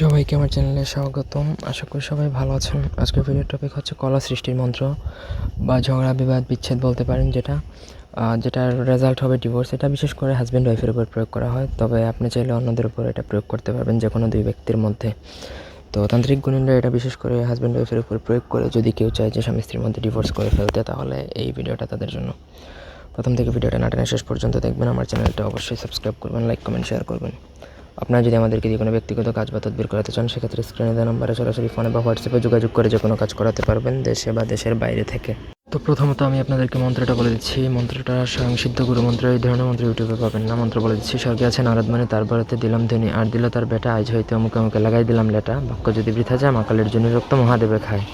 সবাইকে আমার চ্যানেলে স্বাগতম। আশা করি সবাই ভালো আছেন। আজকের ভিডিও টপিক হচ্ছে কলা সৃষ্টির মন্ত্র বা ঝগড়া, বিবাদ, বিচ্ছেদ বলতে পারেন যেটা। যেটার রেজাল্ট হবে ডিভোর্স এটা বিশেষ করে হাজব্যান্ড ওয়াইফের উপর প্রয়োগ করা হয়। তবে আপনি চাইলে অন্যদের উপর এটা প্রয়োগ করতে পারবেন যে কোনো দুই ব্যক্তির মধ্যে। তো তান্ত্রিক গুণীরা এটা বিশেষ করে হাজব্যান্ড ওয়াইফের উপর প্রয়োগ করে যদি কেউ চায় যে স্বামী স্ত্রীর মধ্যে ডিভোর্স করে ফেলতে, তাহলে এই ভিডিওটা তাদের জন্য। প্রথম থেকে ভিডিওটা নাটানে শেষ পর্যন্ত দেখবেন। আমার চ্যানেলটা অবশ্যই সাবস্ক্রাইব করবেন লাইক কমেন্ট শেয়ার করবেন। আপনারা যদি আমাদেরকে দিয়ে কোনো ব্যক্তিগত কাজ বা তদবির করাতে চান, সেক্ষেত্রে স্ক্রিনে দেওয়া নাম্বারে সরাসরি ফোনে বা হোয়াটসঅ্যাপে যোগাযোগ করে যে কোনো কাজ করাতে পারবেন দেশে বা দেশের বাইরে থেকে। তো প্রথমত আমি আপনাদেরকে মন্ত্রটা বলে দিচ্ছি। মন্ত্রটা স্বয়ং সিদ্ধ গুরু মন্ত্র, এই ধরনের মন্ত্র ইউটিউবে পাবেন না। মন্ত্র বলে দিচ্ছি, স্বর্গে আছেন আরাধ মানে তার বাড়িতে দিলাম ধনী, আর দিল তার বেটা, আজ হইতে অমুকে অমুকে লাগাই দিলাম লেটা। বাক্য যদি বৃথা যায় মাকালের জন্য রক্ত মহাদেবে খায়।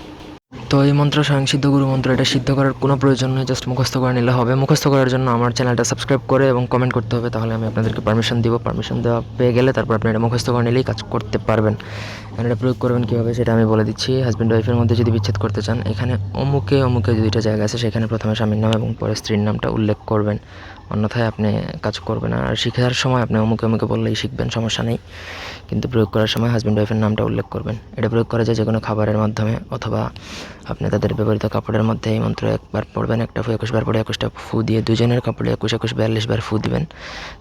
তো এই মন্ত্র স্বয়ং সিদ্ধ গুরু মন্ত্র, এটা সিদ্ধ করার কোনো প্রয়োজন নেই জাস্ট মুখস্থ করে নিলে হবে। মুখস্থ করার জন্য আমার চ্যানেলটা সাবস্ক্রাইব করে এবং কমেন্ট করতে হবে, তাহলে আমি আপনাদেরকে পারমিশন দিব। পারমিশন দেওয়া পেয়ে গেলে তারপর আপনি এটা মুখস্থ করে নিলেই কাজ করতে পারবেন। আর এটা প্রয়োগ করবেন কীভাবে সেটা আমি বলে দিচ্ছি। হাজব্যান্ড ওয়াইফের মধ্যে যদি বিচ্ছেদ করতে চান, এখানে অমুকে অমুকে দুইটা জায়গা আছে, সেখানে প্রথমে স্বামীর নাম এবং পরে স্ত্রীর নামটা উল্লেখ করবেন। অন্যথায় আপনি কাজ করবেন আর শেখার সময় আপনি অমুকে অমুকে বললেই শিখবেন, সমস্যা নেই। কিন্তু প্রয়োগ করার সময় হাজব্যান্ড ওয়াইফের নামটা উল্লেখ করবেন। এটা প্রয়োগ করা যায় যে কোনো খাবারের মাধ্যমে অথবা আপনি তাদের ব্যবহৃত কাপড়ের মধ্যে এই মন্ত্র একবার পড়বেন, একটা ফু একুশ বার পরে একুশটা ফু দিয়ে দুজনের কাপড়ে একুশ একুশ বিয়াল্লিশ বার ফু দিবেন,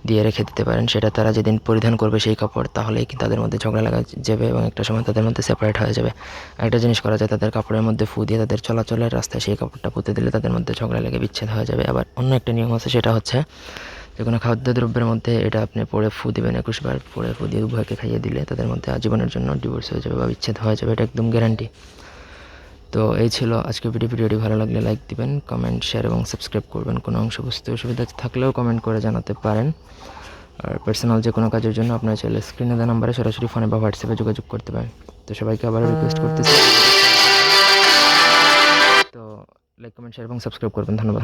দিয়ে রেখে দিতে পারেন। সেটা তারা যেদিন পরিধান করবে সেই কাপড়, তাহলেই কি তাদের মধ্যে ঝগড়া লাগা যাবে এবং একটা সময় তাদের মধ্যে সেপারেট হয়ে যাবে। একটা জিনিস করা যায়, তাদের কাপড়ের মধ্যে ফু দিয়ে তাদের চলাচলের রাস্তায় সেই কাপড়টা পুঁতে দিলে তাদের মধ্যে ঝগড়া লেগে বিচ্ছেদ হয়ে যাবে। আবার অন্য একটা নিয়ম আছে, সেটা হচ্ছে যে কোনো খাদ্যদ্রব্যের মধ্যে এটা আপনি পরে ফু দিবেন একুশ বার পরে ফু দিয়ে উভয়কে খাইয়ে দিলে তাদের মধ্যে আজীবনের জন্য ডিভোর্স হয়ে যাবে বা বিচ্ছেদ হয়ে যাবে, এটা একদম গ্যারান্টি তো এই ছিল আজকে ভিডিও ভিডিওটি ভালো লাগলে লাইক দিবেন কমেন্ট শেয়ার এবং সাবস্ক্রাইব করবেন। কোনো অংশ বুঝতে অসুবিধা থাকলেও কমেন্ট করে জানাতে পারেন। আর পার্সোনাল যে কোনো কাজের জন্য আপনারা চাইলে স্ক্রিনে দেওয়া নাম্বারে সরাসরি ফোনে বা হোয়াটসঅ্যাপে যোগাযোগ করতে পারেন। তো সবাইকে আবারও রিকোয়েস্ট করতেছি। তো লাইক কমেন্ট শেয়ার এবং সাবস্ক্রাইব করবেন। ধন্যবাদ।